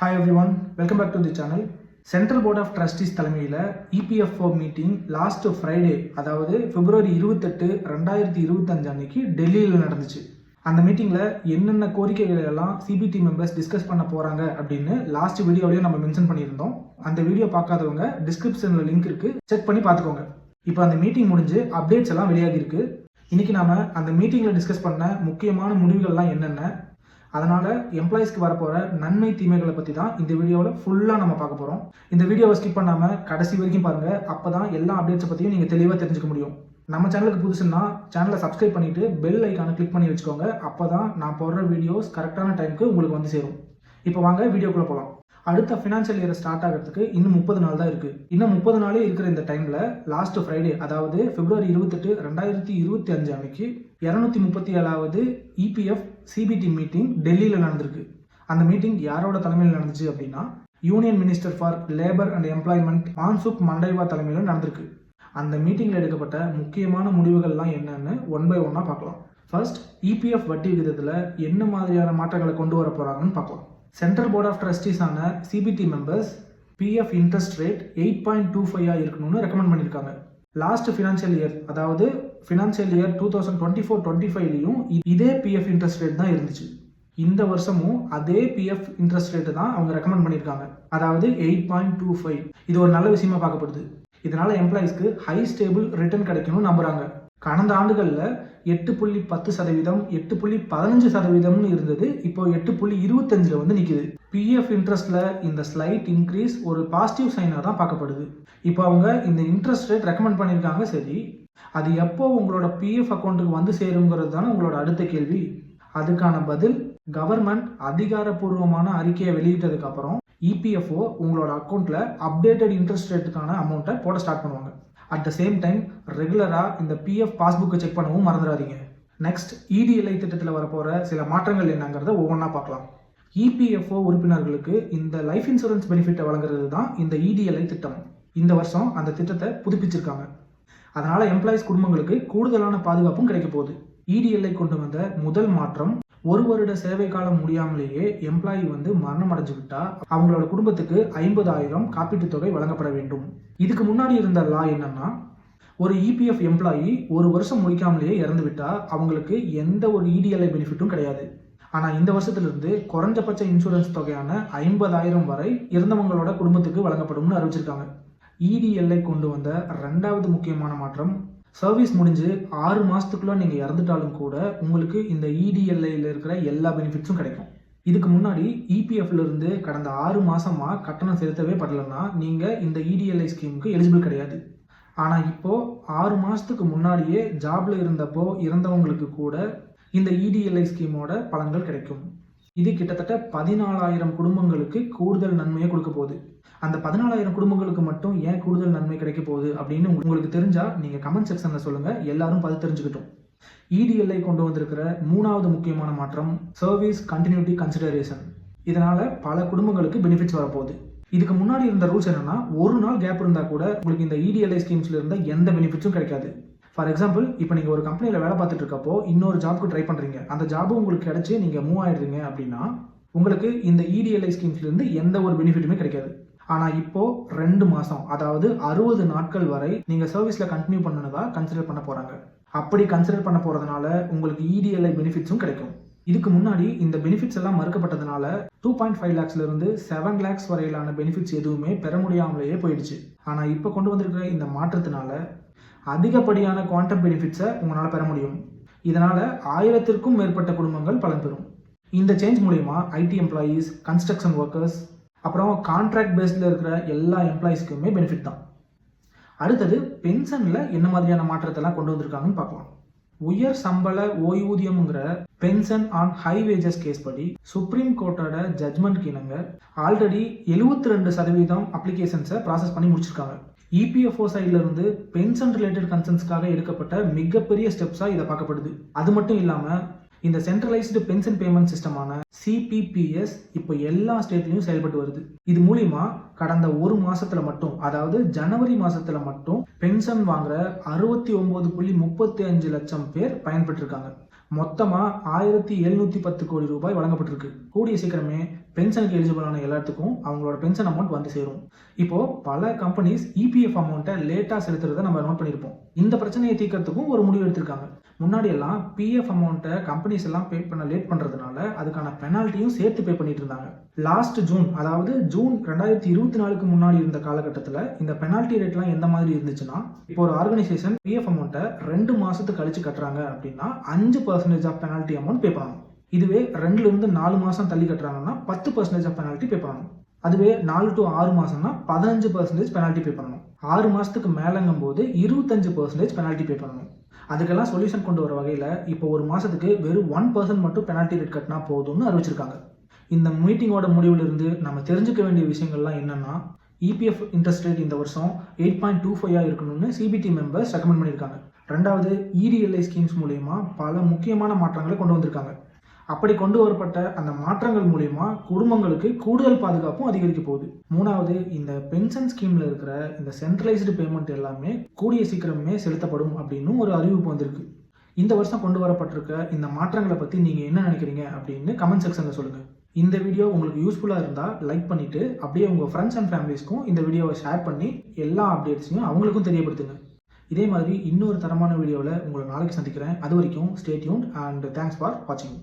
Hi everyone welcome back to the channel central board of trustees தலைமையில் EPFO meeting last Friday அதாவது February இருபத்தெட்டு ரெண்டாயிரத்தி இருபத்தஞ்சு அன்னைக்கு டெல்லியில் நடந்துச்சு. அந்த மீட்டிங்கில் என்னென்ன கோரிக்கைகள் எல்லாம் சிபிடி மெம்பர்ஸ் டிஸ்கஸ் பண்ண போகிறாங்க அப்படின்னு லாஸ்ட் வீடியோலையும் நம்ம மென்ஷன் பண்ணியிருந்தோம். அந்த வீடியோ பார்க்காதவங்க டிஸ்கிரிப்ஷனில் லிங்க் இருக்குது செக் பண்ணி பார்த்துக்கோங்க. இப்போ அந்த மீட்டிங் முடிஞ்சு அப்டேட்ஸ் எல்லாம் வெளியாகிருக்கு இன்றைக்கி நாம் அந்த மீட்டிங்கில் டிஸ்கஸ் பண்ண முக்கியமான முடிவுகள்லாம் என்னென்ன அதனால் எம்ப்ளாயிஸ்க்கு வரப்போகிற நன்மை தீமைகளை பற்றி தான் இந்த வீடியோவில் ஃபுல்லாக நம்ம பார்க்க போகிறோம் இந்த வீடியோவை ஸ்கிப் பண்ணாமல் கடைசி வரைக்கும் பாருங்கள் அப்போ தான் எல்லா அப்டேட்ஸை பற்றியும் நீங்கள் தெளிவாக தெரிஞ்சுக்க முடியும். நம்ம சேனலுக்கு புதுசுன்னா சேனலை சப்ஸ்கிரைப் பண்ணிட்டு பெல் ஐக்கானை கிளிக் பண்ணி வச்சுக்கோங்க. அப்போ தான் நான் போடுற வீடியோஸ் கரெக்டான டைம்க்கு உங்களுக்கு வந்து சேரும். இப்போ வாங்க வீடியோக்குள்ளே போகலாம் அடுத்த ஃபினான்ஷியல் இயர் ஸ்டார்ட் ஆகிறதுக்கு இன்னும் முப்பது நாள் தான் இருக்குது இன்னும் முப்பது நாளே இருக்கிற இந்த டைமில் லாஸ்ட் ஃப்ரைடே அதாவது பிப்ரவரி இருபத்தெட்டு ரெண்டாயிரத்தி இருபத்தி அஞ்சு அன்னைக்கு இரநூத்தி முப்பத்தி ஏழாவது இபிஎஃப் சிபிடி மீட்டிங் டெல்லியில் நடந்திருக்கு. அந்த மீட்டிங் யாரோட தலைமையில் நடந்துச்சு அப்படின்னா union minister for labour and employment Mansukh Mandaviya தலைமையில் நடந்திருக்கு. அந்த மீட்டிங்கில் எடுக்கப்பட்ட முக்கியமான முடிவுகள்லாம் என்னன்னு ஒன் பை ஒன்னாக பார்க்கலாம். ஃபர்ஸ்ட் இபிஎஃப் வட்டி விகிதத்தில் என்ன மாதிரியான மாற்றங்களை கொண்டு வர போகிறாங்கன்னு பார்க்கலாம். Central board of ட்ரஸ்டீஸான CBT members PF interest rate eight point two ஃபைவாக இருக்கணும்னு ரெக்கமெண்ட் பண்ணியிருக்காங்க. லாஸ்ட் ஃபினான்ஷியல் இயர் அதாவது financial year two thousand twenty four twenty ஃபைவ்லையும் இதே பிஎஃப் இன்ட்ரெஸ்ட் ரேட் தான் இருந்துச்சு. இந்த வருஷமும் அதே பிஎஃப் இன்ட்ரெஸ்ட் ரேட்டு தான் அவங்க ரெக்கமெண்ட் பண்ணியிருக்காங்க. அதாவது எயிட் பாயிண்ட் டூ ஃபைவ் இது ஒரு நல்ல விஷயமா பார்க்கப்படுது. இதனால எம்ப்ளாயிஸ்க்கு ஹை ஸ்டேபிள் ரிட்டர்ன் கிடைக்கணும்னு நம்புறாங்க. கடந்த ஆண்டுகளில் எட்டு புள்ளி பத்து சதவீதம் எட்டு புள்ளி பதினஞ்சு சதவீதம்னு இருந்தது. இப்போ எட்டு புள்ளி இருபத்தஞ்சில் வந்து நிற்கிது பிஎஃப் இன்ட்ரெஸ்ட்டில் இந்த ஸ்லைட் இன்க்ரீஸ் ஒரு பாசிட்டிவ் சைனாக தான் பார்க்கப்படுது. இப்போ அவங்க இந்த இன்ட்ரெஸ்ட் ரேட் ரெக்கமெண்ட் பண்ணியிருக்காங்க சரி. அது எப்போ உங்களோட பிஎஃப் அக்கௌண்ட்டுக்கு வந்து சேருங்கிறது தானே உங்களோட அடுத்த கேள்வி. அதுக்கான பதில் கவர்மெண்ட் அதிகாரப்பூர்வமான அறிக்கையை வெளியிட்டதுக்கு அப்புறம் இபிஎஃப்ஓ உங்களோட அக்கௌண்ட்டில் அப்டேட்டட் இன்ட்ரெஸ்ட் ரேட்டுக்கான அமௌண்ட்டை போட ஸ்டார்ட் பண்ணுவாங்க. அட் த சேம் டைம் ரெகுலராக இந்த பிஎஃப் பாஸ்புக்கை செக் பண்ணவும் மறந்துடாதீங்க. நெக்ஸ்ட் இடிஎல்ஐ திட்டத்தில் வரப்போகிற சில மாற்றங்கள் என்னங்கிறத ஒவ்வொன்றா பார்க்கலாம். இபிஎஃப்ஓ உறுப்பினர்களுக்கு இந்த லைஃப் இன்சூரன்ஸ் பெனிஃபிட்டை வழங்குறது தான் இந்த இடிஎல்ஐ திட்டம். இந்த வருஷம் அந்த திட்டத்தை புதுப்பிச்சிருக்காங்க. அதனால எம்ப்ளாயிஸ் குடும்பங்களுக்கு கூடுதலான பாதுகாப்பும் கிடைக்க போகுது. இடிஎல்ஐ கொண்டு வந்த முதல் மாற்றம் ஒரு வருட சேவை காலம் முடியாமலேயே எம்ப்ளாயி வந்து மரணம் அடைஞ்சு விட்டா அவங்களோட குடும்பத்துக்கு ஐம்பதாயிரம் காப்பீட்டுத் தொகை வழங்கப்பட வேண்டும். இதுக்கு முன்னாடி இருந்த லா என்னன்னா ஒரு இபிஎஃப் எம்ப்ளாயி ஒரு வருஷம் முடிக்காமலேயே இறந்து விட்டா அவங்களுக்கு எந்த ஒரு இடிஎல்ஐ பெனிஃபிட்டும் கிடையாது. ஆனால் இந்த வருஷத்திலிருந்து குறைஞ்சபட்ச இன்சூரன்ஸ் தொகையான ஐம்பதாயிரம் வரை இறந்தவங்களோட குடும்பத்துக்கு வழங்கப்படும்னு அறிவிச்சிருக்காங்க. இடிஎல்ஐ கொண்டு வந்த ரெண்டாவது முக்கியமான மாற்றம் சர்வீஸ் முடிஞ்சு ஆறு மாதத்துக்குள்ளே நீங்கள் இறந்துட்டாலும் கூட உங்களுக்கு இந்த இடிஎல்ஐயில் இருக்கிற எல்லா பெனிஃபிட்ஸும் கிடைக்கும். இதுக்கு முன்னாடி இபிஎஃப்ல இருந்து கடந்த ஆறு மாதமாக கட்டணம் செலுத்தவே படலைன்னா நீங்கள் இந்த இடிஎல்ஐ ஸ்கீமுக்கு எலிஜிபிள் கிடையாது. ஆனால் இப்போது ஆறு மாதத்துக்கு முன்னாடியே ஜாபில் இருந்தப்போ இறந்தவங்களுக்கு கூட இந்த இடிஎல்ஐ ஸ்கீமோட பலன்கள் கிடைக்கும். இது கிட்டத்தட்ட பதினாலாயிரம் குடும்பங்களுக்கு கூடுதல் நன்மையை கொடுக்க போகுது. அந்த பதினாலாயிரம் குடும்பங்களுக்கு மட்டும் ஏன் கூடுதல் நன்மை கிடைக்க போகுது அப்படின்னு உங்களுக்கு- உங்களுக்கு தெரிஞ்சா நீங்க கமெண்ட் செக்ஷன்ல சொல்லுங்க. எல்லாரும் பதில் தெரிஞ்சுக்கிட்டோம். இடிஎல்ஐ கொண்டு வந்திருக்கிற மூணாவது முக்கியமான மாற்றம் சர்வீஸ் கண்டினியூட்டி கன்சிடரேஷன் இதனால பல குடும்பங்களுக்கு பெனிஃபிட்ஸ் வரப்போகுது. இதுக்கு முன்னாடி இருந்த ரூல்ஸ் என்னன்னா ஒரு நாள் கேப் இருந்தா கூட உங்களுக்கு இந்த இடிஎல்ஐ ஸ்கீம்ஸ்ல இருந்த எந்த பெனிஃபிட்ஸும் கிடைக்காது. ஃபார் எக்ஸாம்பிள் இப்போ நீங்கள் ஒரு கம்பெனியில் வேலை பார்த்துட்டு இருக்கப்போ இன்னொரு ஜாப்க்கு ட்ரை பண்ணுறீங்க அந்த ஜாபும் உங்களுக்கு கிடச்சி நீங்கள் மூவ் ஆயிடுறீங்க அப்படின்னா உங்களுக்கு இந்த இடிஎல்ஐ ஸ்கீம்ஸ்லேருந்து எந்த ஒரு பெனிஃபிட்டுமே கிடைக்காது. ஆனால் இப்போ ரெண்டு மாதம் அதாவது அறுபது நாட்கள் வரை நீங்கள் சர்வீஸில் கண்டினியூ பண்ணணுதா கன்சிடர் பண்ண போகிறாங்க அப்படி கன்சிடர் பண்ண போகிறதுனால உங்களுக்கு இடிஎல்ஐ பெனிஃபிட்ஸும் கிடைக்கும். இதுக்கு முன்னாடி இந்த பெனிஃபிட்ஸ் எல்லாம் மறுக்கப்பட்டதுனால டூ பாயிண்ட் ஃபைவ் லேக்ஸ்ல இருந்து செவன் லேக்ஸ் வரையிலான பெனிஃபிட்ஸ் எதுவுமே பெற முடியாமலேயே போயிடுச்சு. ஆனால் இப்போ கொண்டு வந்திருக்கிற இந்த மாற்றத்தினால அதிகப்படியான குவாண்டம் பெனிஃபிட்ஸை உங்களால் பெற முடியும். இதனால் ஆயிரத்திற்கும் மேற்பட்ட குடும்பங்கள் பலன் பெறும். இந்த சேஞ்ச் மூலயமா ஐடி எம்ப்ளாயீஸ் கன்ஸ்ட்ரக்ஷன் ஒர்க்கர்ஸ் அப்புறம் கான்ட்ராக்ட் பேஸ்டில் இருக்கிற எல்லா எம்ப்ளாயீஸ்க்குமே பெனிஃபிட் தான். அடுத்தது பென்ஷனில் என்ன மாதிரியான மாற்றத்தெல்லாம் கொண்டு வந்திருக்காங்கன்னு பார்க்கலாம். உயர் சம்பள ஓய்வூதியம்ங்கிற pension on high wages case படி சுப்ரீம் கோர்ட்டோட ஜட்மெண்ட்க்கு இணங்க ஆல்ரெடி 72% ரெண்டு சதவீதம் அப்ளிகேஷன்ஸை ப்ராசஸ் பண்ணி முடிச்சிருக்காங்க. இபிஎஃப்ஓ சைடில் இருந்து பென்ஷன் ரிலேட்டட் கன்சர்ன்ஸ்க்காக எடுக்கப்பட்ட மிகப்பெரிய ஸ்டெப்ஸாக இதை பார்க்கப்படுது. அது மட்டும் இல்லாமல் இந்த சென்ட்ரலைஸ்டு பென்ஷன் பேமெண்ட் சிஸ்டமான சிபிபிஎஸ் இப்போ எல்லா ஸ்டேட்லையும் செயல்பட்டு வருது. இது மூலிமா கடந்த ஒரு மாசத்துல மட்டும் அதாவது ஜனவரி மாசத்துல மட்டும் பென்ஷன் வாங்குற அறுபத்தி ஒன்பது புள்ளி முப்பத்தி அஞ்சு லட்சம் பேர் பயன்பெற்றிருக்காங்க. மொத்தமாக ஆயிரத்தி எழுநூத்தி பத்து கோடி ரூபாய் வழங்கப்பட்டிருக்கு. கூடிய சீக்கிரமே பென்ஷனுக்கு எலிஜிபிளான எல்லாத்துக்கும் அவங்களோட பென்ஷன் அமௌண்ட் வந்து சேரும். இப்போ பல கம்பெனிஸ் இபிஎஃப் அமௌண்ட்டை லேட்டாக செலுத்துறதை நம்ம நோட் பண்ணியிருப்போம் இந்த பிரச்சனையை தீர்க்கறதுக்கும் ஒரு முடிவு எடுத்திருக்காங்க. முன்னாடி எல்லாம் பிஎஃப் அமௌண்ட்டை கம்பெனிஸ் எல்லாம் பே பண்ண லேட் பண்ணுறதுனால அதுக்கான பெனால்ட்டியும் சேர்த்து பே பண்ணிட்டு இருந்தாங்க. லாஸ்ட் ஜூன் அதாவது ஜூன் ரெண்டாயிரத்தி இருபத்தி நாலுக்கு முன்னாடி இருந்த காலகட்டத்தில் இந்த பெனால்ட்டி ரேட்லாம் எந்த மாதிரி இருந்துச்சுன்னா இப்போ ஒரு ஆர்கனைசேஷன் பிஎஃப் அமௌண்ட்டை ரெண்டு மாதத்துக்கு கழிச்சு கட்டுறாங்க அப்படின்னா அஞ்சு percentage of penalty amount pay பண்ணணும். இதுவே ரெண்டுலேருந்து நாலு மாதம் தள்ளி கட்டுறாங்கன்னா பத்து பர்சன்டேஜ் ஆஃப் பெனால்ட்டி பே பண்ணணும். அதுவே நாலு டு ஆறு மாதம்னா பதினஞ்சு பர்சன்டேஜ் பெனால்ட்டி பே பண்ணணும். ஆறு மாதத்துக்கு மேலங்கும் போது இருபத்தஞ்சு பர்சன்டேஜ் பெனால்ட்டி பே பண்ணணும். அதுக்கெல்லாம் சொல்யூஷன் கொண்டு வர வகையில் இப்போ ஒரு மாதத்துக்கு வெறும் ஒன் பர்சன்ட் மட்டும் பெனால்ட்டி ரேட் கட்டினா போதும்னு அறிவிச்சிருக்காங்க. இந்த மீட்டிங்கோட முடிவிலிருந்து நம்ம தெரிஞ்சுக்க வேண்டிய விஷயங்கள்லாம் என்னென்னா இபிஎஃப் இன்ட்ரெஸ்ட் ரேட் இந்த வருஷம் எயிட் பாயிண்ட் டூ ஃபைவ் இருக்கணும்னு சிபிடி மெம்பர்ஸ் ரெக்கமெண்ட் பண்ணியிருக்காங்க. ரெண்டாவது இடிஎல்ஐ ஸ்கீம்ஸ் மூலயமா பல முக்கியமான மாற்றங்களை கொண்டு வந்திருக்காங்க. அப்படி கொண்டு வரப்பட்ட அந்த மாற்றங்கள் மூலிமா குடும்பங்களுக்கு கூடுதல் பாதுகாப்பும் அதிகரிக்க போகுது. மூணாவது இந்த பென்ஷன் ஸ்கீம்ல இருக்கிற இந்த சென்ட்ரலைஸ்டு பேமெண்ட் எல்லாமே கூடிய சீக்கிரமே செலுத்தப்படும் அப்படின்னு ஒரு அறிவிப்பு வந்திருக்கு. இந்த வருஷம் கொண்டு வரப்பட்டிருக்க இந்த மாற்றங்களை பத்தி நீங்க என்ன நினைக்கிறீங்க அப்படின்னு கமெண்ட் செக்ஷன்ல சொல்லுங்க. இந்த வீடியோ உங்களுக்கு யூஸ்ஃபுல்லாக இருந்தால் லைக் பண்ணிட்டு அப்படியே உங்கள் ஃப்ரெண்ட்ஸ் அண்ட் ஃபேமிலிஸ்க்கும் இந்த வீடியோவை ஷேர் பண்ணி எல்லா அப்டேட்ஸையும் அவங்களுக்கும் தெரியப்படுத்துங்க. இதே மாதிரி இன்னொரு தரமான வீடியோவில் உங்களை நாளைக்கு சந்திக்கிறேன். அது வரைக்கும் ஸ்டேட்யூன் அண்ட் தேங்க்ஸ் ஃபார் வாட்சிங்